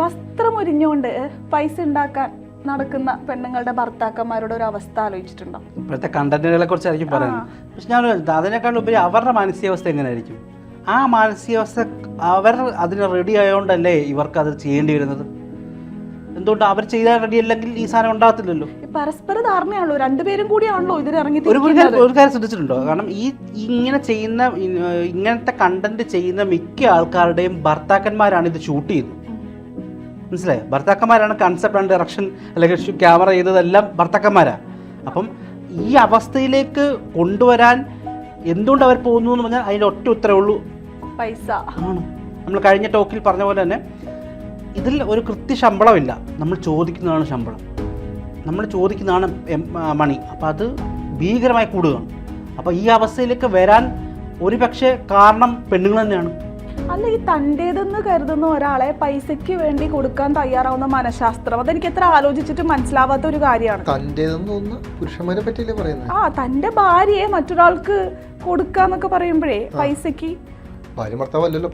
വസ്ത്രം ഉരിഞ്ഞുകൊണ്ട് പൈസ ഉണ്ടാക്കാൻ നടക്കുന്ന പെണ്ണുങ്ങളുടെ ഭർത്താക്കന്മാരുടെ ഒരു അവസ്ഥ ആലോചിച്ചിട്ടുണ്ടോ? ഇപ്പോഴത്തെ കണ്ടന്റുകളെ കുറിച്ചായിരിക്കും പറയുന്നത്. പക്ഷെ ഞാൻ അതിനേക്കാൾ ഉപരി അവരുടെ മാനസികാവസ്ഥ എങ്ങനെയായിരിക്കും? ആ മാനസികാവസ്ഥ അവർ അതിന് റെഡി ആയതുകൊണ്ടല്ലേ ഇവർക്ക് അത് ചെയ്യേണ്ടി വരുന്നത്? എന്തുകൊണ്ട് അവർ ചെയ്താൽ റെഡി അല്ലെങ്കിൽ ഈ സാധനം ഉണ്ടാകത്തില്ലല്ലോ? പരസ്പര ധാരണയാണല്ലോ രണ്ടുപേരും കൂടിയാണല്ലോ ഇതിന് ഇറങ്ങി ഒരു ഒരു കാര്യം ശ്രദ്ധിച്ചിട്ടുണ്ടോ? കാരണം ഈ ഇങ്ങനെ ചെയ്യുന്ന ഇങ്ങനത്തെ കണ്ടന്റ് ചെയ്യുന്ന മിക്ക ആൾക്കാരുടെയും ഭർത്താക്കന്മാരാണ് ഇത് ഷൂട്ട് ചെയ്യുന്നത്. മനസ്സിലായോ? ഭർത്താക്കന്മാരാണ് കൺസെപ്റ്റ് ആൻഡ് ഡയറക്ഷൻ അല്ലെങ്കിൽ ക്യാമറ ചെയ്തതെല്ലാം ഭർത്താക്കന്മാരാണ് അപ്പം ഈ അവസ്ഥയിലേക്ക് കൊണ്ടുവരാൻ എന്തുകൊണ്ട് അവർ പോകുന്നു എന്ന് പറഞ്ഞാൽ അതിന്റെ ഒറ്റ ഉത്തരവേ ഉള്ളൂ. പൈസ. ആണ്. നമ്മൾ കഴിഞ്ഞ ടോക്കിൽ പറഞ്ഞ പോലെ തന്നെ ഇതിൽ ഒരു കൃത്യ ശമ്പളമില്ല. നമ്മൾ ചോദിക്കുന്നതാണ് ശമ്പളം. നമ്മൾ ചോദിക്കുന്നതാണ് മണി അപ്പോൾ അത് ഭീകരമായി കൂടുകയാണ്. അപ്പോൾ ഈ അവസ്ഥയിലേക്ക് വരാൻ ഒരു പക്ഷേ കാരണം പെണ്ണുങ്ങൾ തന്നെയാണ്. അല്ല ഈ തന്റേതെന്ന് കരുതുന്ന ഒരാളെ പൈസയ്ക്ക് വേണ്ടി കൊടുക്കാൻ തയ്യാറാവുന്ന മനഃശാസ്ത്രം. അതെനിക്ക് എത്ര ആലോചിച്ചിട്ട് മനസ്സിലാവാത്ത ഒരു കാര്യമാണ്. തന്റെതെന്ന് തോന്നുന്ന പുരുഷന്മാരെ പറ്റിയല്ലേ പറയുന്നത് ആ തന്റെ ഭാര്യയെ മറ്റൊരാൾക്ക് കൊടുക്കാന്നൊക്കെ പറയുമ്പോഴേ പൈസയ്ക്ക് ഭാര്യ ഭർത്താവല്ലല്ലോ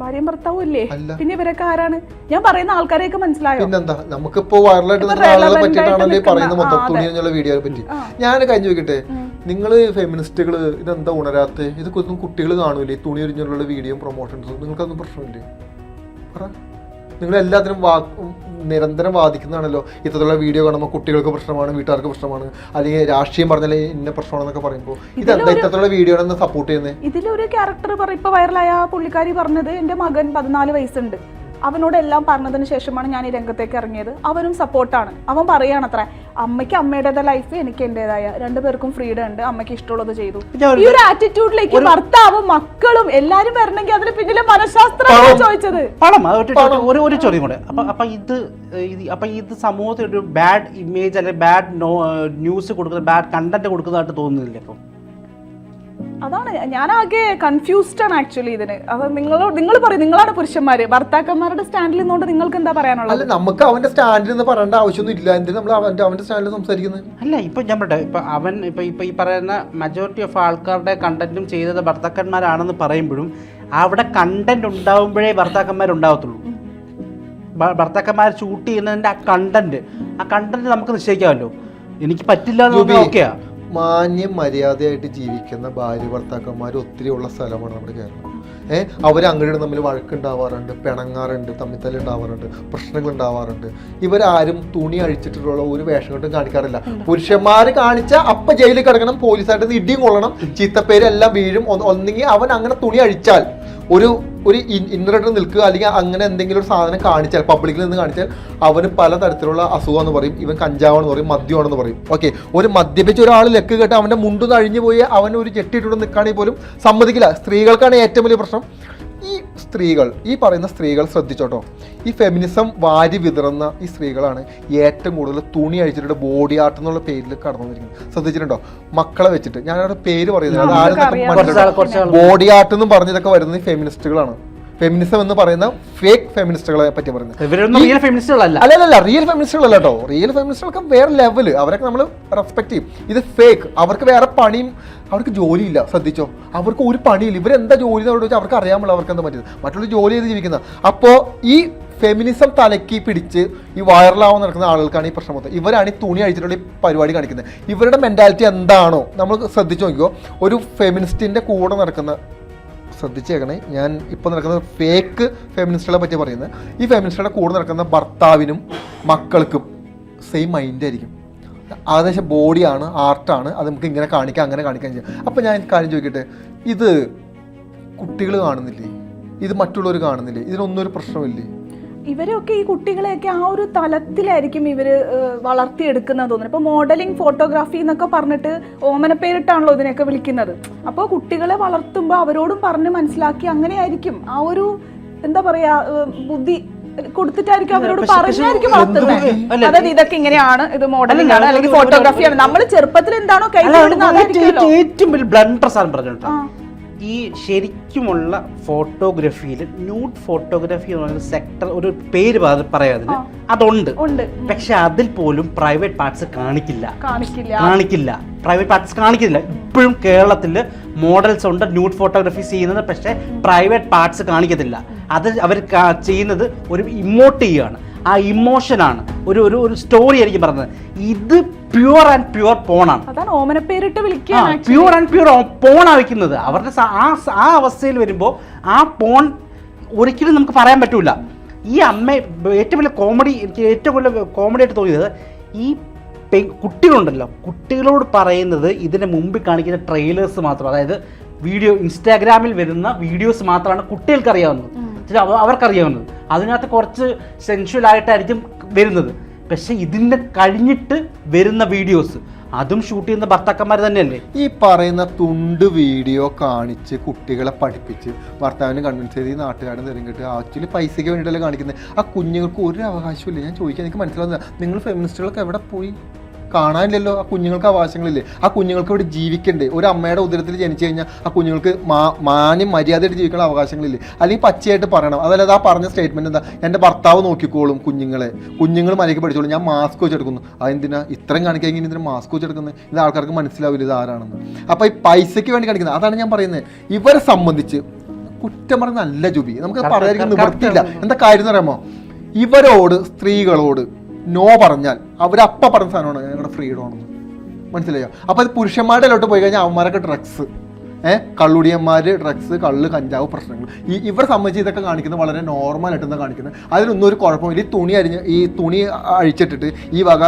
ഭാര്യയും ഭർത്താവും ഇല്ലേ അല്ല. പിന്നെ ഇവരൊക്കെ ആരാണ്? ഞാൻ പറയുന്ന ആൾക്കാരെയൊക്കെ മനസ്സിലായോ? പിന്നെന്താ? നമുക്കിപ്പോ വൈറലായിട്ട് ഇപ്പൊ നിൽക്കുന്ന ആളുകളെ relevant പറ്റിയിട്ടാണല്ലോ ഈ ആയിട്ട് പറയുന്ന മൊത്തം തുണി എന്നുള്ള വീഡിയോയെ പറ്റി. ഞാൻ കഴിഞ്ഞു വെക്കട്ടെ നിങ്ങൾ ഫെമിനിസ്റ്റുകൾ ഇതെന്താ ഉണരാത്ത? ഇതൊക്കെ ഒന്നും കുട്ടികൾ കാണൂലേ? തുണി ഒരിഞ്ഞുള്ള വീഡിയോ പ്രൊമോഷൻസും നിങ്ങൾക്കൊന്നും പ്രശ്നമില്ലേ? പറ. നിങ്ങൾ എല്ലാത്തിനും നിരന്തരം വാദിക്കുന്നതാണല്ലോ. ഇത്തരത്തിലുള്ള വീഡിയോ കാണുമ്പോൾ കുട്ടികൾക്ക് പ്രശ്നമാണ് വീട്ടുകാർക്ക് പ്രശ്നമാണ് അല്ലെങ്കിൽ രാഷ്ട്രീയം പറഞ്ഞാൽ ഇന്ന പ്രശ്നമാണെന്നൊക്കെ പറയുമ്പോൾ. ഇതെന്താ ഇത്തരത്തിലുള്ള വീഡിയോ സപ്പോർട്ട് ചെയ്യുന്നത് ഇതിലൊരു ക്യാരക്ടർ ഇപ്പൊ വൈറലായ പുള്ളിക്കാരി പറഞ്ഞത് എന്റെ മകൻ പതിനാല് വയസ്സുണ്ട്. അവനോട് എല്ലാം പറഞ്ഞതിന് ശേഷമാണ് ഞാൻ ഈ രംഗത്തേക്ക് ഇറങ്ങിയത്. അവനും സപ്പോർട്ടാണ്. അവൻ പറയാണത്ര അമ്മയ്ക്ക് അമ്മയുടേതായ ലൈഫ് എനിക്ക് എന്റേതായ രണ്ടുപേർക്കും ഫ്രീഡം ഉണ്ട് അമ്മയ്ക്ക് ഇഷ്ടമുള്ളത് ചെയ്തു. ഈ ഒരു ആറ്റിറ്റ്യൂഡിലേക്ക് ഭർത്താവും മക്കളും എല്ലാരും വരണമെങ്കിൽ അതിന് പിന്നിലെ മനഃശാസ്ത്രമാണ് ചോദിച്ചത്. പണം. ഒരു ഒരു ചോദ്യം കൂടെ. അപ്പൊ അപ്പൊ ഇത് ഇത് അപ്പൊ ഇത് സമൂഹത്തിൽ ഒരു ബാഡ് ഇമേജ് അല്ലെങ്കിൽ ബാഡ് ന്യൂസ് കൊടുക്കുന്ന ബാഡ് കണ്ടന്റ് കൊടുക്കുന്നതായിട്ട് തോന്നുന്നില്ല അപ്പം അതാണ് ഞാൻ ആകെ കൺഫ്യൂസ്ഡ് ആണ് ആക്ച്വലി ഇതിന്. അത് നിങ്ങൾ നിങ്ങൾ പറയും നിങ്ങളാണ് പുരുഷന്മാര്. ഭർത്താക്കന്മാരുടെ സ്റ്റാൻഡിൽ നിന്നുകൊണ്ട് നിങ്ങൾക്ക് എന്താ പറയാനുള്ളത്? അല്ല നമുക്ക് അവന്റെ സ്റ്റാൻഡിൽ നിന്ന് പറയേണ്ട ആവശ്യമൊന്നും ഇല്ല. എന്തിനാ നമ്മൾ അവന്റെ അവന്റെ സ്റ്റാൻഡിൽ സംസാരിക്കുന്നത് അല്ല ഇപ്പൊ ഞാൻ പറയട്ടെ ഇപ്പൊ അവൻ ഇപ്പൊ ഇപ്പൊ ഈ പറയുന്ന മെജോറിറ്റി ഓഫ് ആൾക്കാരുടെ കണ്ടന്റും ചെയ്തത് ഭർത്താക്കന്മാരാണെന്ന് പറയുമ്പോഴും അവിടെ കണ്ടന്റ് ഉണ്ടാവുമ്പോഴേ ഭർത്താക്കന്മാരുണ്ടാവത്തുള്ളൂ ഉണ്ടാവത്തുള്ളൂ. ഭർത്താക്കന്മാർ ഷൂട്ട് ചെയ്യുന്നതിന്റെ ആ കണ്ടന്റ് ആ കണ്ടന്റ് നമുക്ക് നിശ്ചയിക്കാമല്ലോ. എനിക്ക് പറ്റില്ല എന്ന് ഓക്കെയാ മാന്യം മര്യാദയായിട്ട് ജീവിക്കുന്ന ഭാര്യ ഭർത്താക്കന്മാർ ഒത്തിരി ഉള്ള സ്ഥലമാണ് നമ്മുടെ കേരളം. ഏഹ് അവർ അങ്ങോട്ട് തമ്മിൽ വഴക്കുണ്ടാവാറുണ്ട് പിണങ്ങാറുണ്ട് തമ്മിത്തല്ല് ഉണ്ടാവാറുണ്ട് പ്രശ്നങ്ങൾ ഉണ്ടാവാറുണ്ട്. ഇവരാരും തുണി അഴിച്ചിട്ടുള്ള ഒരു വേഷം കൊണ്ടും കാണിക്കാറില്ല. പുരുഷന്മാർ കാണിച്ച അപ്പ ജയിലിൽ കിടക്കണം പോലീസായിട്ട് ഇടിയും കൊള്ളണം ചീത്തപ്പേരെല്ലാം വീഴും ഒന്ന് ഒന്നെങ്കിൽ അവൻ അങ്ങനെ തുണി അഴിച്ചാൽ ഒരു ഒരു ഇന്നറിട്ട് നിൽക്കുക അല്ലെങ്കിൽ അങ്ങനെ എന്തെങ്കിലും ഒരു സാധനം കാണിച്ചാൽ പബ്ലിക്കിൽ നിന്ന് കാണിച്ചാൽ അവന് പല തരത്തിലുള്ള അസുഖമെന്ന് പറയും. ഇവൻ കഞ്ചാവാണെന്ന് പറയും മദ്യമാണെന്ന് പറയും. ഓക്കെ ഒരു മദ്യപിച്ച ഒരാൾ ലെക്ക് കേട്ട് അവന്റെ മുണ്ട് അഴിഞ്ഞു പോയി അവൻ ഒരു ചെട്ടിയിട്ടുണ്ട് നിൽക്കുകയാണെങ്കിൽ പോലും സമ്മതിക്കില്ല. സ്ത്രീകൾക്കാണ് ഏറ്റവും വലിയ പ്രശ്നം. ഈ സ്ത്രീകൾ ഈ പറയുന്ന സ്ത്രീകൾ ശ്രദ്ധിച്ചോട്ടോ. ഈ ഫെമിനിസം വാരി വിതറുന്ന ഈ സ്ത്രീകളാണ് ഏറ്റവും കൂടുതൽ തുണി അഴിച്ചിട്ട് ബോഡി ആർട്ട് എന്നുള്ള പേരിൽ കടന്നു വന്നിരിക്കുന്നത്. ശ്രദ്ധിച്ചിട്ടുണ്ടോ? മക്കളെ വെച്ചിട്ട്. ഞാൻ അവരുടെ പേര് പറയുന്നത് ബോഡി ആർട്ട് എന്നും പറഞ്ഞതൊക്കെ വരുന്നത് ഫെമിനിസ്റ്റുകളാണ് ഫെമിനിസം എന്ന് പറയുന്ന ഫേക്ക് ഫെമിനിസ്റ്റുകളെ പറ്റി പറയുന്നത്. ഇവരൊന്നും റിയൽ ഫെമിനിസ്റ്റുകളല്ല അല്ല അല്ല റിയൽ ഫെമിനിസ്റ്റുകളല്ല കേട്ടോ റിയൽ ഫെമിനിസ്റ്റുകൾക്ക് വേറെ ലെവൽ അവരൊക്കെ നമ്മൾ റെസ്പെക്ട് ചെയ്യും. ഇത് ഫേക്ക് അവർക്ക് വേറെ പണിയും അവർക്ക് ജോലിയില്ല ശ്രദ്ധിച്ചോ? അവർക്ക് ഒരു പണിയില്ല. ഇവരെന്താ ജോലി എന്ന് ചോദിച്ചാൽ അവർക്ക് അറിയാമല്ലോ അവർക്ക് എന്താ പറ്റിയത്. മറ്റുള്ള ജോലി ചെയ്ത് ജീവിക്കുന്നത് അപ്പോൾ ഈ ഫെമിനിസം തലക്കി പിടിച്ച് ഈ വൈറലാവാൻ നടക്കുന്ന ആളുകൾക്കാണ് ഈ പ്രശ്നം മൊത്തം ഇവരാണ് ഈ തുണി അഴിച്ചിട്ടുള്ള ഈ പരിപാടി കാണിക്കുന്നത്. ഇവരുടെ മെന്റാലിറ്റി എന്താണോ നമ്മൾ ശ്രദ്ധിച്ചു നോക്കിയോ ഒരു ഫെമിനിസ്റ്റിന്റെ കൂടെ നടക്കുന്ന ശ്രദ്ധിച്ചേക്കണേ ഞാൻ ഇപ്പോൾ നടക്കുന്ന ഫേക്ക് ഫെമിനിസ്റ്റുകളെ പറ്റി പറയുന്നത്. ഈ ഫെമിനിസ്റ്റുകളുടെ കൂടെ നടക്കുന്ന ഭർത്താവിനും മക്കൾക്കും സെയിം മൈൻഡ് ആയിരിക്കും. ഏകദേശം ബോഡിയാണ് ആർട്ടാണ് അത് നമുക്ക് ഇങ്ങനെ കാണിക്കാം അങ്ങനെ കാണിക്കാൻ ചെയ്യാം. അപ്പോൾ ഞാൻ കാര്യം ചോദിക്കട്ടെ? ഇത് കുട്ടികൾ കാണുന്നില്ലേ? ഇത് മറ്റുള്ളവർ കാണുന്നില്ലേ? ഇതിനൊന്നും ഒരു പ്രശ്നമില്ലേ ഇവരൊക്കെ ഈ കുട്ടികളെയൊക്കെ ആ ഒരു തലത്തിലായിരിക്കും ഇവർ വളർത്തിയെടുക്കുന്നത് തോന്നുന്നു ഇപ്പോൾ മോഡലിംഗ് ഫോട്ടോഗ്രാഫി എന്നൊക്കെ പറഞ്ഞിട്ട് ഓമന പേരിട്ടാണല്ലോ ഇതിനെയൊക്കെ വിളിക്കുന്നത്. അപ്പോൾ കുട്ടികളെ വളർത്തുമ്പോൾ അവരോടും പറഞ്ഞ് മനസ്സിലാക്കി അങ്ങനെയായിരിക്കും. ആ ഒരു എന്താ പറയുക ബുദ്ധി കൊടുത്തിട്ടായിരിക്കും അവരോട് പറഞ്ഞായിരിക്കും വളർത്തുന്നത്. അതായത് ഇതൊക്കെ ഇങ്ങനെയാണ് ഇത് മോഡലിംഗ് ആണ് അല്ലെങ്കിൽ ഫോട്ടോഗ്രാഫി ഫോട്ടോഗ്രാഫിയാണ് നമ്മൾ ചെറുപ്പത്തിൽ എന്താണോ കൈ ഏറ്റവും- വലിയ ബ്ലണ്ടർ സാധനം. ഈ ശരിക്കുമുള്ള ഫോട്ടോഗ്രാഫിയിൽ ന്യൂഡ് ഫോട്ടോഗ്രാഫി എന്ന് പറയുന്ന സെക്ടർ ഒരു പേര് പറ- പറയാം അതിന് അതുണ്ട്. പക്ഷെ അതിൽ പോലും പ്രൈവറ്റ് പാർട്സ് കാണിക്കില്ല. കാണിക്കില്ല. കാണിക്കില്ല. പ്രൈവറ്റ് പാർട്സ് കാണിക്കില്ല. ഇപ്പോഴും കേരളത്തിൽ മോഡൽസ് ഉണ്ട് ന്യൂഡ് ഫോട്ടോഗ്രാഫീസ് ചെയ്യുന്നത്. പക്ഷെ പ്രൈവറ്റ് പാർട്സ് കാണിക്കത്തില്ല. അത് അവർ ചെയ്യുന്നത് ഒരു ഇമോട്ട് ചെയ്യുകയാണ് ആ ഇമോഷനാണ് ഒരു ഒരു ഒരു സ്റ്റോറി ആയിരിക്കും പറഞ്ഞത്. ഇത് പ്യുവർ ആൻഡ് പ്യുവർ പോണാണ് അതാണ് ഓമന പേരിട്ട്. പ്യുവർ ആൻഡ് പ്യുവർ പോണാ വെക്കുന്നത്. അവരുടെ ആ ആ അവസ്ഥയിൽ വരുമ്പോൾ ആ പോൺ ഒരിക്കലും നമുക്ക് പറയാൻ പറ്റൂല. ഈ അമ്മ ഏറ്റവും വലിയ കോമഡി എനിക്ക് ഏറ്റവും വലിയ കോമഡി ആയിട്ട് തോന്നിയത് ഈ പെ കുട്ടികളുണ്ടല്ലോ. കുട്ടികളോട് പറയുന്നത് ഇതിന് മുമ്പിൽ കാണിക്കുന്ന ട്രെയിലേഴ്സ് മാത്രം. അതായത് വീഡിയോ ഇൻസ്റ്റാഗ്രാമിൽ വരുന്ന വീഡിയോസ് മാത്രമാണ് കുട്ടികൾക്ക് അറിയാവുന്നത്. അവർക്കറിയാവുന്നത്. അതിനകത്ത് കുറച്ച് സെൻഷ്വൽ ആയിട്ടായിരിക്കും വരുന്നത്. പക്ഷെ ഇതിന്റെ കഴിഞ്ഞിട്ട് വരുന്ന വീഡിയോസ് അതും ഷൂട്ട് ചെയ്യുന്ന ഭർത്താക്കന്മാർ തന്നെയല്ലേ? ഈ പറയുന്ന തുണ്ട് വീഡിയോ കാണിച്ച് കുട്ടികളെ പഠിപ്പിച്ച് ഭർത്താവിനെ കൺവിൻസ് ചെയ്ത് ഈ നാട്ടുകാരൻ തെരഞ്ഞെടുത്ത് ആക്ച്വലി പൈസയ്ക്ക് വേണ്ടിയിട്ടല്ലേ കാണിക്കുന്നത് ആ കുഞ്ഞുങ്ങൾക്ക് ഒരു അവകാശമില്ല ഞാൻ ചോദിക്കാൻ എനിക്ക് മനസ്സിലാവുന്നില്ല. നിങ്ങൾ ഫെമിനിസ്റ്റുകളൊക്കെ എവിടെ പോയി? കാണാനില്ലല്ലോ. ആ കുഞ്ഞുങ്ങൾക്ക് അവകാശങ്ങളില്ലേ? ആ കുഞ്ഞുങ്ങൾക്ക് ഇവിടെ ജീവിക്കണ്ടേ? ഒരു അമ്മയുടെ ഉദരത്തിൽ ജനിച്ചു കഴിഞ്ഞാൽ ആ കുഞ്ഞുങ്ങൾക്ക് മാ മാന്യം മര്യാദയായിട്ട് ജീവിക്കാനുള്ള അവകാശങ്ങളില്ലേ? അല്ലെങ്കിൽ പച്ചയായിട്ട് പറയണം. അതല്ലാതെ ആ പറഞ്ഞ സ്റ്റേറ്റ്മെന്റ് എന്താ? എന്റെ ഭർത്താവ് നോക്കിക്കോളും കുഞ്ഞുങ്ങളെ. കുഞ്ഞുങ്ങൾ മലയ്ക്ക് പഠിച്ചോളും. ഞാൻ മാസ്ക് വെച്ചെടുക്കുന്നു അതെന്തിനാ? ഇത്രയും കാണിക്കാൻ ഇങ്ങനെ ഇതിന് മാസ്ക് വെച്ചെടുക്കുന്നത് ഇത് ആൾക്കാർക്ക് മനസ്സിലാവില്ല ഇത് ആരാണെന്ന്. അപ്പോൾ ഈ പൈസയ്ക്ക് വേണ്ടി കാണിക്കുന്നത് അതാണ് ഞാൻ പറയുന്നത് ഇവരെ സംബന്ധിച്ച് കുറ്റം പറഞ്ഞ നല്ല ജുബി. നമുക്ക് പറയാതിരിക്കാൻ. നിവൃത്തിയില്ല. എന്താ കാര്യം എന്ന് പറയുമ്പോൾ ഇവരോട് സ്ത്രീകളോട് നോ പറഞ്ഞാൽ അവരപ്പ പറഞ്ഞ സാധനമാണ് ഞങ്ങളുടെ ഫ്രീഡം ആണെന്ന്. മനസ്സിലായോ? അപ്പൊ അത് പുരുഷന്മാരുടെ ലോട്ട് പോയി കഴിഞ്ഞാൽ അവന്മാരൊക്കെ ഡ്രഗ്സ് ഏഹ് കള്ളുടിയന്മാർ ഡ്രഗ്സ് കള്ള് കഞ്ചാവ് പ്രശ്നങ്ങൾ. ഈ ഇവരെ സംബന്ധിച്ച് ഇതൊക്കെ കാണിക്കുന്നത് വളരെ നോർമൽ ആയിട്ട് എന്താ കാണിക്കുന്നത്. അതിനൊന്നും ഒരു കുഴപ്പമില്ല. ഈ തുണി അരിഞ്ഞ് ഈ തുണി അഴിച്ചിട്ടിട്ട് ഈ വക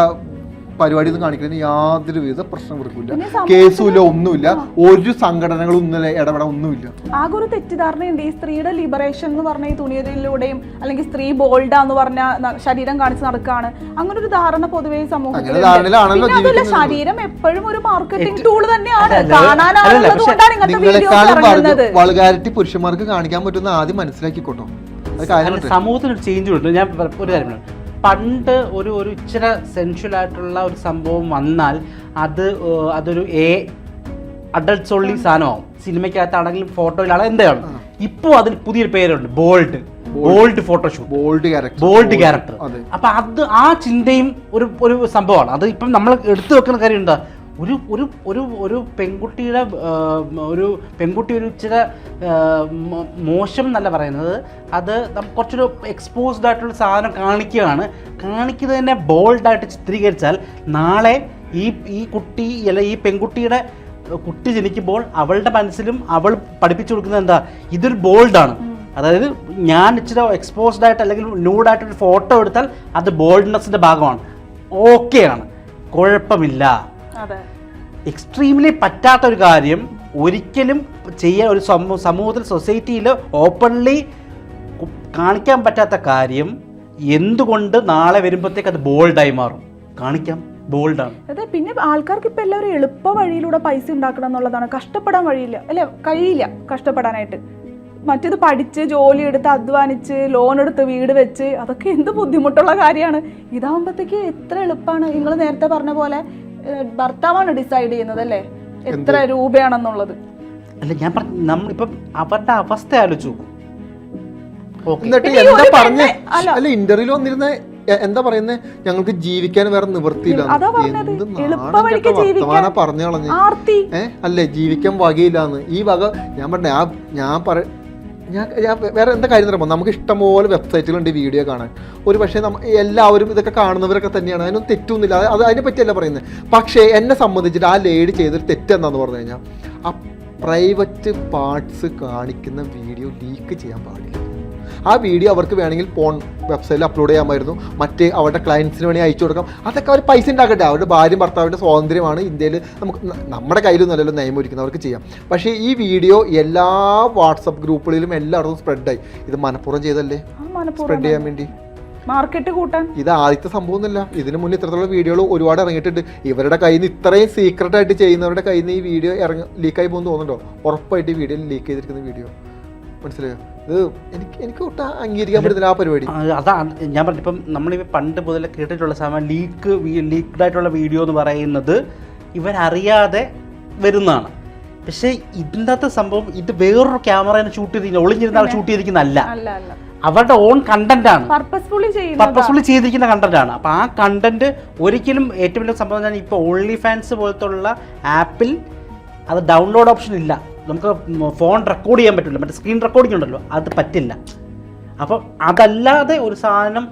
പരിപാടി ഒന്നും കാണിക്കുന്നതിന് യാതൊരു വിധ പ്രശ്നം കൊടുക്കില്ല കേസുമില്ല ഒന്നുമില്ല. ഒരു സംഘടനകളും ഇന്നലെ ഇടപെടാൻ ഒന്നുമില്ല. ആകെ ഒരു തെറ്റിദ്ധാരണയുണ്ട്. ഈ സ്ത്രീയുടെ ലിബറേഷൻ എന്ന് പറഞ്ഞ ഈ തുണിയതിലൂടെയും അല്ലെങ്കിൽ സ്ത്രീ ബോൾഡാന്ന് പറഞ്ഞ ശരീരം കാണിച്ച് നടക്കുകയാണ് അങ്ങനെ ഒരു ധാരണ പൊതുവേ സമൂഹത്തിൽ. ശരീരം എപ്പോഴും ഒരു മാർക്കറ്റിംഗ് ടൂൾ തന്നെയാണ്. നിങ്ങളെക്കാളും വൾഗാരിറ്റി പുരുഷന്മാർക്ക് കാണിക്കാൻ പറ്റുന്ന ആദ്യം മനസ്സിലാക്കിക്കോട്ടോ. സമൂഹത്തിന് ഒരു ചേഞ്ച് കൊടുത്തു. ഞാൻ ഒരു കാര്യം. പണ്ട് ഒരു ഒരു ഇച്ചിരി സെൻഷ്വലായിട്ടുള്ള ഒരു സംഭവം വന്നാൽ അത് അതൊരു എ അഡൾട്ട്സ് ഓൺലി സാധനമാവും സിനിമയ്ക്കകത്താണെങ്കിലും ഫോട്ടോയിലാണെങ്കിലും എന്താണ്? ഇപ്പോൾ അതിന് പുതിയൊരു പേരുണ്ട്. Bold bold photoshoot bold character bold character അപ്പൊ അത് ആ ചിന്തയും ഒരു ഒരു സംഭവമാണ്. അത് ഇപ്പം നമ്മൾ എടുത്തു വെക്കുന്ന കാര്യം എന്താ? ഒരു ഒരു ഒരു ഒരു പെൺകുട്ടിയുടെ ഒരു പെൺകുട്ടി ഒരു ഇച്ചിരി മോശം എന്നല്ല പറയുന്നത്. അത് കുറച്ചൊരു എക്സ്പോസ്ഡ് ആയിട്ടുള്ള സാധനം കാണിക്കുകയാണ്. കാണിക്കുന്നത് തന്നെ ബോൾഡായിട്ട് ചിത്രീകരിച്ചാൽ നാളെ ഈ ഈ കുട്ടി അല്ല ഈ പെൺകുട്ടിയുടെ കുട്ടി ജനിക്കുമ്പോൾ അവളുടെ മനസ്സിലും അവൾ പഠിപ്പിച്ചു കൊടുക്കുന്നത് എന്താ? ഇതൊരു ബോൾഡാണ് അതായത് ഞാൻ ഇച്ചിരി എക്സ്പോസ്ഡ് ആയിട്ട് അല്ലെങ്കിൽ ന്യൂഡായിട്ട് ഒരു ഫോട്ടോ എടുത്താൽ അത് ബോൾഡ്നെസ്സിന്റെ ഭാഗമാണ്. ഓക്കെയാണ് കുഴപ്പമില്ല. എക്സ്ട്രീംലി പറ്റാത്ത ഒരു കാര്യം ഒരിക്കലും ചെയ്യാൻ ഒരു സമൂഹത്തിൽ സൊസൈറ്റിയിൽ ഓപ്പൺലി കാണിക്കാൻ പറ്റാത്ത കാര്യം എന്തുകൊണ്ട് നാളെ വരുമ്പോഴത്തേക്ക് അത് ബോൾഡായി മാറും? കാണിക്കാം. ബോൾഡാണ്. അതെ പിന്നെ ആൾക്കാർക്ക് ഇപ്പൊ എല്ലാവരും എളുപ്പ വഴിയിലൂടെ പൈസ ഉണ്ടാക്കണം എന്നുള്ളതാണ്. കഷ്ടപ്പെടാൻ വഴിയില്ല. അല്ലെ? കഴിയില്ല കഷ്ടപ്പെടാനായിട്ട്. മറ്റേത് പഠിച്ച് ജോലി എടുത്ത് അധ്വാനിച്ച് ലോൺ എടുത്ത് വീട് വെച്ച് അതൊക്കെ എന്ത് ബുദ്ധിമുട്ടുള്ള കാര്യമാണ്. ഇതാകുമ്പോഴത്തേക്ക് എത്ര എളുപ്പമാണ്. നിങ്ങൾ നേരത്തെ പറഞ്ഞ പോലെ ഭർത്താവാണ് ഡിസൈഡ് ചെയ്യുന്നത് അല്ലേ? എത്ര രൂപയാണെന്നുള്ളത്. അല്ല ഞാൻ പറഞ്ഞു നമ്മളിപ്പം അവരുടെ അവസ്ഥ ആലോചിച്ചു എന്നിട്ട് എന്താ പറഞ്ഞ? അല്ല. ഇന്റർവ്യൂൽ വന്നിരുന്ന എന്താ പറയുന്നേ? ഞങ്ങൾക്ക് ജീവിക്കാൻ വേറെ നിവൃത്തിയില്ല. വർത്തമാനം പറഞ്ഞു കളഞ്ഞു. അല്ലേ ജീവിക്കാൻ വകയില്ലാന്ന്. ഈ വക ഞാൻ പറഞ്ഞ ആ ഞാൻ പറ ഞാൻ ഞാൻ വേറെ എന്താ കാര്യം പറയുമ്പോൾ നമുക്ക് ഇഷ്ടംപോലെ വെബ്സൈറ്റുകളുണ്ട് വീഡിയോ കാണാൻ. ഒരു പക്ഷേ നമ്മ എല്ലാവരും ഇതൊക്കെ കാണുന്നവരൊക്കെ തന്നെയാണ്. അതിനൊന്നും തെറ്റൊന്നുമില്ല. അത് അതിനെ പറ്റിയല്ല പറയുന്നത്. പക്ഷേ എന്നെ സംബന്ധിച്ചിട്ട് ആ ലേഡി ചെയ്തൊരു തെറ്റെന്താന്ന് പറഞ്ഞു കഴിഞ്ഞാൽ ആ പ്രൈവറ്റ് പാർട്സ് കാണിക്കുന്ന വീഡിയോ ലീക്ക് ചെയ്യാൻ പാടില്ല. ആ വീഡിയോ അവർക്ക് വേണമെങ്കിൽ പോൺ വെബ്സൈറ്റിൽ അപ്ലോഡ് ചെയ്യാമായിരുന്നു. മറ്റേ അവരുടെ ക്ലയൻസിന് വേണമെങ്കിൽ അയച്ചു കൊടുക്കാം. അതൊക്കെ അവർ പൈസ ഉണ്ടാക്കട്ടെ. അവരുടെ ഭാര്യയും ഭർത്താവിന്റെ സ്വാതന്ത്ര്യമാണ് ഇന്ത്യയിൽ നമുക്ക് നമ്മുടെ കയ്യിലൊന്നുമല്ലല്ലോ അവർക്ക് ചെയ്യാം. പക്ഷേ ഈ വീഡിയോ എല്ലാ വാട്സപ്പ് ഗ്രൂപ്പുകളിലും എല്ലായിടത്തും സ്പ്രെഡായി ഇത് മനഃപൂർവം ചെയ്തല്ലേ സ്പ്രെഡ് ചെയ്യാൻ വേണ്ടി. മാർക്കറ്റ് കൂട്ടാൻ. ഇത് ആദ്യത്തെ സംഭവമൊന്നുമില്ല. ഇതിന് മുന്നേ ഇത്രത്തോളം വീഡിയോകൾ ഒരുപാട് ഇറങ്ങിയിട്ടുണ്ട്. ഇവരുടെ കയ്യിൽ നിന്ന് ഇത്രയും സീക്രട്ടായിട്ട് ചെയ്യുന്നവരുടെ കയ്യിൽ നിന്ന് ഈ വീഡിയോ ഇറങ്ങി ലീക്കായി പോകുന്നു തോന്നുന്നുണ്ടോ? ഉറപ്പായിട്ട് ഈ വീഡിയോ ലീക്ക് ചെയ്തിരിക്കുന്ന വീഡിയോ മനസ്സിലായോ? ഇത് എനിക്ക് എനിക്ക് ഒട്ടും അംഗീകരിക്കാൻ പറ്റുന്നില്ല ആ പരിപാടി. അതാ ഞാൻ പറഞ്ഞിപ്പം നമ്മളിപ്പോൾ പണ്ട് മുതൽ കേട്ടിട്ടുള്ള സാധനം ലീക്ക് ലീക്ക്ഡ് ആയിട്ടുള്ള വീഡിയോ എന്ന് പറയുന്നത് ഇവരറിയാതെ വരുന്നതാണ്. പക്ഷേ ഇതിന്റെ സംഭവം ഇത് വേറൊരു ക്യാമറയെ ഷൂട്ട് ചെയ്തിരിക്കുന്ന ഒളിഞ്ഞിരുന്ന ആൾ ഷൂട്ട് ചെയ്തിരിക്കുന്നതല്ല. അല്ല അല്ല. അവരുടെ ഓൺ കണ്ടന്റ് ആണ്. പർപ്പസ്ഫുള്ളി ചെയ്തിരിക്കുന്ന കണ്ടന്റ് ആണ്. അപ്പോൾ ആ കണ്ടന്റ് ഒരിക്കലും ഏറ്റവും വലിയ സംഭവം ഞാൻ ഇപ്പോൾ ഓൺലി ഫാൻസ് പോലത്തുള്ള ആപ്പിൽ അത് ഡൗൺലോഡ് ഓപ്ഷൻ ഇല്ല. നമുക്ക് ഫോൺ റെക്കോർഡ് ചെയ്യാൻ പറ്റില്ല മറ്റേ സ്ക്രീൻ റെക്കോർഡിംഗ് ഉണ്ടല്ലോ അത് പറ്റില്ല. അപ്പം അതല്ലാതെ ഒരു സാധനം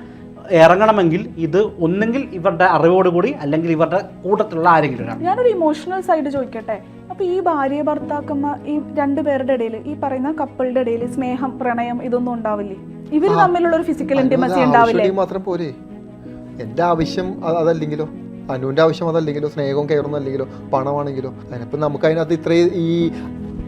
ഇറങ്ങണമെങ്കിൽ ഇത് ഒന്നെങ്കിൽ ഇവരുടെ അറിവോട് കൂടി അല്ലെങ്കിൽ ഇവരുടെ കൂട്ടത്തിലുള്ള ആരെങ്കിലും ഒരാൾ. ഞാനൊരു ഇമോഷണൽ സൈഡ് ചോദിക്കട്ടെ? അപ്പൊ ഈ ഭാര്യ ഭർത്താക്കന്മാർ ഈ രണ്ടു പേരുടെ ഇടയിൽ ഈ പറയുന്ന കപ്പിളുടെ ഇടയിൽ സ്നേഹം പ്രണയം ഇതൊന്നും ഉണ്ടാവില്ലേ? ഇവർ തമ്മിലുള്ള ഒരു ഫിസിക്കൽ ഇന്റിമസി ഉണ്ടാവില്ലേ? ആവശ്യം മാത്രം പോരെ. എന്റെ ആവശ്യം അതല്ലെങ്കിലോ? അനുവിന്റെ ആവശ്യം അതല്ലെങ്കിലോ? സ്നേഹവും കയറുന്നല്ലെങ്കിലോ പണമാണെങ്കിലോ? അതിനിപ്പം നമുക്ക് അതിനകത്ത് ഇത്രയും ഈ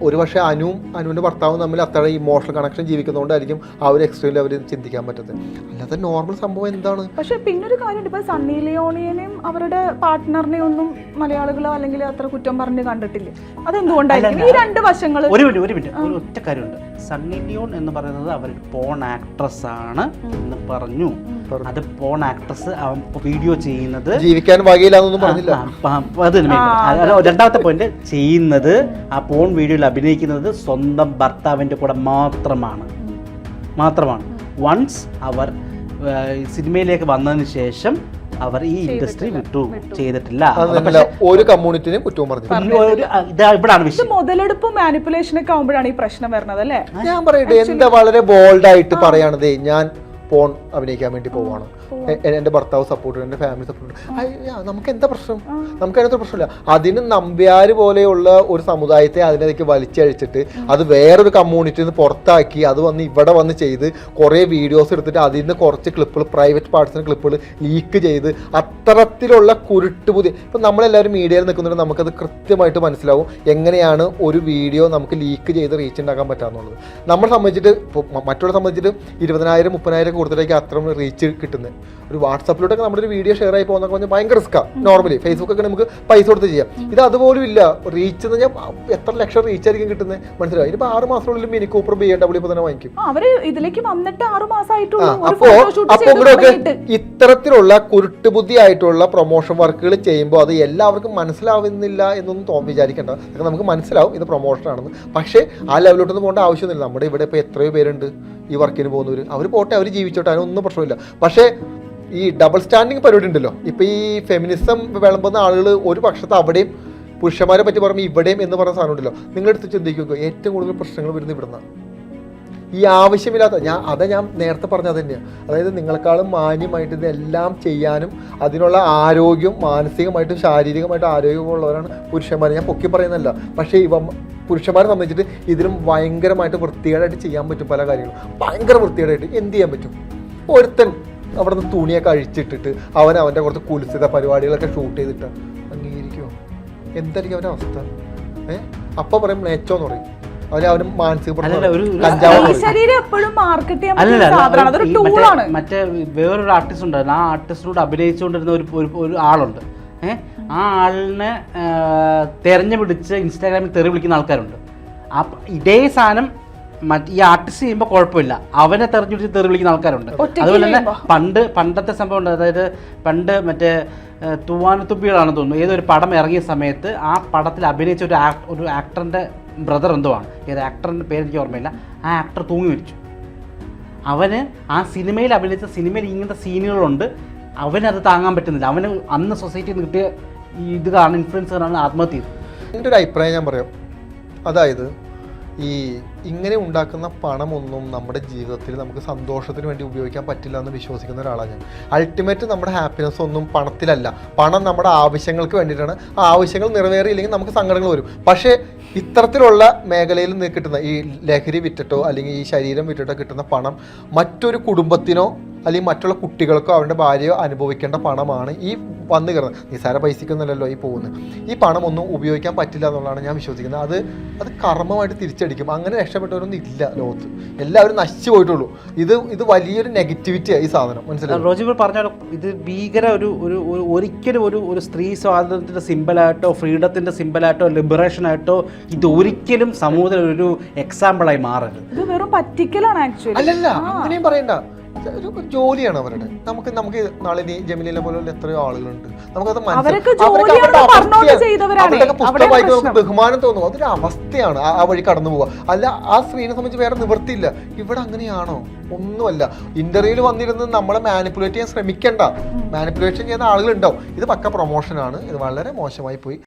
ഒരു പക്ഷേ അനുവും അനുവിന്റെ ഭർത്താവും തമ്മിൽ അത്ര ഇമോഷണൽ കണക്ഷൻ ജീവിക്കുന്നതുകൊണ്ടായിരിക്കും ആ ഒരു എക്സ്ട്രീമിൽ അവർ ചിന്തിക്കാൻ പറ്റുന്നത് അല്ലാതെ നോർമൽ സംഭവം എന്താണ്? പക്ഷെ ഒരു കാര്യമുണ്ട്. ഇപ്പൊ സണ്ണി ലിയോണിയെയും അവരുടെ പാർട്ട്ണറിനെയും ഒന്നും മലയാളികളോ അല്ലെങ്കിൽ അത്ര കുറ്റം പറഞ്ഞ് കണ്ടിട്ടില്ല. അതെന്തുകൊണ്ടായിരിക്കും? ഈ രണ്ട് വശങ്ങൾ ഒരു മിനിറ്റ് ഒരു മിനിറ്റ്. ഒരു ഒറ്റ കാര്യമുണ്ട്. സണ്ണി ലിയോൺ എന്ന് പറയുന്നത് അവർ പോൺ ആക്ട്രസ് ആണ് എന്ന് പറഞ്ഞു. അത് പോൺ ആക്ട്രസ് അവൻ വീഡിയോ ചെയ്യുന്നത് ജീവിക്കാൻ വകയില്ലാന്നൊന്നും പറഞ്ഞില്ല. അത് രണ്ടാമത്തെ പോയിന്റ് ചെയ്യുന്നത് ആ പോൺ വീഡിയോയിൽ അഭിനയിക്കുന്നത് സ്വന്തം ഭർത്താവിന്റെ കൂടെ മാത്രമാണ്. മാത്രമാണ്. വൺസ് അവർ സിനിമയിലേക്ക് വന്നതിന് ശേഷം അവർ ഈ ഇൻഡസ്ട്രി വിട്ടു. ചെയ്തിട്ടില്ല. ഒരു കമ്മ്യൂണിറ്റിനെ കുറ്റവും പറഞ്ഞു ഇവിടാണ് ഇത് വിഷയം. മുതലെടുപ്പും മാനിപ്പുലേഷൻ ഒക്കെ ആകുമ്പോഴാണ് ഈ പ്രശ്നം വരുന്നത് അല്ലേ? ഞാൻ പറയട്ടെ എന്താ വളരെ ബോൾഡ് ആയിട്ട് പറയണതേ? ഞാൻ പോൺ അഭിനയിക്കാൻ വേണ്ടി പോവാണ്. എന്റെ ഭർത്താവ് സപ്പോർട്ട് എന്റെ ഫാമിലി സപ്പോർട്ട് നമുക്ക് എന്താ പ്രശ്നം? നമുക്ക് അതിനകത്ത് പ്രശ്നമില്ല. അതിന് നമ്പ്യാർ പോലെയുള്ള ഒരു സമുദായത്തെ അതിനേക്ക് വലിച്ചഴിച്ചിട്ട് അത് വേറൊരു കമ്മ്യൂണിറ്റിയിൽ നിന്ന് പുറത്താക്കി അത് വന്ന് ഇവിടെ വന്ന് ചെയ്ത് കുറേ വീഡിയോസ് എടുത്തിട്ട് അതിൽ നിന്ന് കുറച്ച് ക്ലിപ്പുകൾ പ്രൈവറ്റ് പാർട്സിന് ക്ലിപ്പുകൾ ലീക്ക് ചെയ്ത് അത്തരത്തിലുള്ള കുരുട്ട് പുതിയ ഇപ്പം നമ്മളെല്ലാവരും മീഡിയയിൽ നിൽക്കുന്നുണ്ട് നമുക്കത് കൃത്യമായിട്ട് മനസ്സിലാവും എങ്ങനെയാണ് ഒരു വീഡിയോ നമുക്ക് ലീക്ക് ചെയ്ത് റീച്ച് ഉണ്ടാക്കാൻ പറ്റാന്നുള്ളത്. നമ്മളെ സംബന്ധിച്ചിട്ട് മറ്റുള്ള സംബന്ധിച്ചിട്ട് ഇരുപതിനായിരം മുപ്പതിനായിരം കൂടുതലേക്ക് അത്ര റീച്ച് കിട്ടുന്നത്. ഒരു വാട്സാപ്പിലോട്ടൊക്കെ നമ്മുടെ ഒരു വീഡിയോ ഷെയർ ആയി പോകുന്നൊക്കെ പറഞ്ഞാൽ ഭയങ്കര റിസ്ക്കാണ് നോർമലി ഫേസ്ബുക്ക് ഒക്കെ നമുക്ക് പൈസ കൊടുത്ത് ചെയ്യാം. ഇത് അതുപോലും ഇല്ല റീച്ച് എന്ന് പറഞ്ഞാൽ എത്ര ലക്ഷം റീച്ച് ആയിരിക്കും കിട്ടുന്നത്? മനസ്സിലായി? ഇനിയിപ്പോൾ ആറ് മാസത്തിനുള്ളിൽ Mini Cooper B M W തന്നെ വാങ്ങിക്കും. അവർ ഇതിലേക്ക് വന്നിട്ട് ആറ് മാസമായിട്ടുള്ളൂ അപ്പോ അപ്പൊ ഇവിടെയൊക്കെ ഇത്തരത്തിലുള്ള കുരുട്ടുബുദ്ധി ആയിട്ടുള്ള പ്രൊമോഷൻ വർക്കുകൾ ചെയ്യുമ്പോൾ അത് എല്ലാവർക്കും മനസ്സിലാവുന്നില്ല എന്നൊന്നും തോന്നി വിചാരിക്കേണ്ട. നമുക്ക് മനസ്സിലാവും. ഇത് പ്രൊമോഷൻ ആണെന്ന്. പക്ഷേ ആ ലെവലിലോട്ടൊന്നും പോകേണ്ട ആവശ്യമൊന്നുമില്ല. നമ്മുടെ ഇവിടെ ഇപ്പോൾ എത്രയോ പേരുണ്ട്. ഈ വർക്കിന് പോകുന്നവർ അവർ പോട്ടെ അവർ ജീവിച്ചോട്ടെ അതിനൊന്നും പ്രശ്നമില്ല. പക്ഷേ ഈ ഡബിൾ സ്റ്റാൻഡിങ് പരിപാടി ഉണ്ടല്ലോ. ഇപ്പം ഈ ഫെമിനിസം വിളമ്പുന്ന ആളുകൾ ഒരു പക്ഷത്ത് അവിടെയും പുരുഷന്മാരെ പറ്റി പറയുമ്പോൾ ഇവിടെയും എന്ന് പറയുന്ന സാധനം ഉണ്ടല്ലോ. നിങ്ങളെടുത്ത് ചിന്തിക്കുക ഏറ്റവും കൂടുതൽ പ്രശ്നങ്ങൾ വരുന്നത് ഇവിടുന്ന. ഈ ആവശ്യമില്ലാത്ത ഞാൻ അതാ ഞാൻ നേരത്തെ പറഞ്ഞത് തന്നെയാണ് അതായത് നിങ്ങളെക്കാളും മാന്യമായിട്ട് ഇതെല്ലാം ചെയ്യാനും അതിനുള്ള ആരോഗ്യം മാനസികമായിട്ടും ശാരീരികമായിട്ടും ആരോഗ്യമുള്ളവരാണ് പുരുഷന്മാർ. ഞാൻ പൊക്കി പറയുന്നല്ല പക്ഷേ ഇവ പുരുഷന്മാരെ സംബന്ധിച്ചിട്ട് ഇതിലും ഭയങ്കരമായിട്ട് വൃത്തികേടായിട്ട് ചെയ്യാൻ പറ്റും പല കാര്യങ്ങളും. ഭയങ്കര വൃത്തികേടായിട്ട് എന്ത് ചെയ്യാൻ പറ്റും? ഒരുത്തൻ അവിടെ നിന്ന് തുണിയൊക്കെ അഴിച്ചിട്ടിട്ട് അവൻ അവന്റെ കുറച്ച് കുലിസിത പരിപാടികളൊക്കെ ഷൂട്ട് ചെയ്തിട്ട് അംഗീകരിക്കുമോ എന്തായിരിക്കും അവന്റെ അവസ്ഥ? ഏഹ് അപ്പം പറയും നേച്ചോന്ന് പറയും. മാനസിക കഞ്ചാവ് ശരീരം എപ്പോഴും മാർക്കറ്റ് ചെയ്യാൻ മറ്റേ- ടൂളാണ് മറ്റേ വേറൊരു ആർട്ടിസ്റ്റ് ഉണ്ടായിരുന്നു. ആ ആർട്ടിസ്റ്റിനോട് അഭിനയിച്ചുകൊണ്ടിരുന്ന ഒരു ഒരു ആളുണ്ട്. ഏഹ് ആ ആളിനെ തെരഞ്ഞു പിടിച്ച് ഇൻസ്റ്റാഗ്രാമിൽ തെറി വിളിക്കുന്ന ആൾക്കാരുണ്ട്. അപ്പം ഇതേ സാധനം മറ്റ് ഈ ആർട്ടിസ്റ്റ് ചെയ്യുമ്പോൾ കുഴപ്പമില്ല. അവനെ തെറിഞ്ഞു പിടിച്ച് തെറി വിളിക്കുന്ന ആൾക്കാരുണ്ട്. അതുപോലെ തന്നെ പണ്ട് പണ്ടത്തെ സംഭവം ഉണ്ട്. അതായത് പണ്ട് മറ്റേ തൂവാനത്തുപ്പികളാണെന്ന് തോന്നുന്നു. ഏതൊരു പടം ഇറങ്ങിയ സമയത്ത് ആ പടത്തിൽ അഭിനയിച്ച ഒരു ആക്ട് ഒരു ആക്ടറിന്റെ ബ്രദർ എന്തോ ആണ് ഏത് ആക്ടറിന്റെ പേരെനിക്ക് ഓർമ്മയില്ല. ആ ആക്ടർ തൂങ്ങി മരിച്ചു. അവന് ആ സിനിമയിൽ അഭിനയിച്ച സിനിമയിൽ ഇങ്ങനത്തെ സീനുകളുണ്ട് അവനത് താങ്ങാൻ പറ്റുന്നില്ല. അവന് അന്ന് സൊസൈറ്റിയിൽ നിന്ന് കിട്ടിയ ഇത് കാരണം ഇൻഫ്ലുവൻസ് കാരണം ആത്മഹത്യ എന്റെ ഒരു അഭിപ്രായം ഞാൻ പറയാം. അതായത് ഈ ഇങ്ങനെ ഉണ്ടാക്കുന്ന പണമൊന്നും നമ്മുടെ ജീവിതത്തിൽ നമുക്ക് സന്തോഷത്തിന് വേണ്ടി ഉപയോഗിക്കാൻ പറ്റില്ല എന്ന് വിശ്വസിക്കുന്ന ഒരാളാണ് ഞാൻ. അൾട്ടിമേറ്റ് നമ്മുടെ ഹാപ്പിനെസ് ഒന്നും പണത്തിലല്ല. പണം നമ്മുടെ ആവശ്യങ്ങൾക്ക് വേണ്ടിയിട്ടാണ്. ആ ആവശ്യങ്ങൾ നിറവേറിയില്ലെങ്കിൽ നമുക്ക് സങ്കടങ്ങൾ വരും. പക്ഷേ ഇത്തരത്തിലുള്ള മേഖലയിൽ നിന്ന് കിട്ടുന്ന ഈ ലഹരി വിറ്റിട്ടോ അല്ലെങ്കിൽ ഈ ശരീരം വിറ്റിട്ടോ കിട്ടുന്ന പണം മറ്റൊരു കുടുംബത്തിനോ അല്ലെങ്കിൽ മറ്റുള്ള കുട്ടികൾക്കോ അവരുടെ ഭാര്യയോ അനുഭവിക്കേണ്ട പണമാണ് ഈ വന്നു കയറുന്നത് നിസ്സാര പൈസക്കൊന്നുമല്ലല്ലോ ഈ പോകുന്നത്. ഈ പണം ഒന്നും ഉപയോഗിക്കാൻ പറ്റില്ല എന്നുള്ളതാണ് ഞാൻ വിശ്വസിക്കുന്നത്. അത് അത് കർമ്മമായിട്ട് തിരിച്ചടിക്കും. അങ്ങനെ രക്ഷപ്പെട്ടവരൊന്നും ഇല്ല ലോകത്ത്. എല്ലാവരും നശിച്ചു പോയിട്ടുള്ളൂ. ഇത് ഇത് വലിയൊരു നെഗറ്റിവിറ്റിയാണ് ഈ സാധനം. മനസ്സിലായി? റോജി പറഞ്ഞാലും ഇത് ഭീകര ഒരു ഒരു ഒരു- ഒരിക്കലും ഒരു ഒരു സ്ത്രീ സ്വാതന്ത്ര്യത്തിന്റെ സിമ്പിളായിട്ടോ ഫ്രീഡത്തിന്റെ സിമ്പിളായിട്ടോ ലിബറേഷനായിട്ടോ ഇത് ഒരിക്കലും സമൂഹത്തിൽ ഒരു എക്സാമ്പിളായി മാറരുത്. ഇത് വെറും പറ്റിക്കലാണ് ആക്ച്വലി അല്ലല്ല അങ്ങനെയും പറയണ്ട. ഒരു ജോലിയാണ് അവരുടെ. നമുക്ക് നമുക്ക് നാളെ ജമിലിനെ പോലുള്ള എത്രയോ ആളുകളുണ്ട്. നമുക്കത് മനസ്സിലാക്കാം പുസ്തകം. ബഹുമാനം തോന്നും. അതൊരു അവസ്ഥയാണ് ആ- ആ വഴി കടന്നു പോവുക. അല്ല ആ സ്ത്രീനെ സംബന്ധിച്ച് വേറെ നിവൃത്തിയില്ല. ഇവിടെ അങ്ങനെയാണോ? ഒന്നുമല്ല. ഇന്റർവ്യൂവിൽ വന്നിരുന്ന് നമ്മളെ മാനിപ്പുലേറ്റ് ചെയ്യാൻ ശ്രമിക്കണ്ട. മാനിപ്പുലേഷൻ ചെയ്യുന്ന ആളുകളുണ്ടാവും. ഇത് പക്ക പ്രൊമോഷനാണ് ഇത് വളരെ മോശമായി പോയി.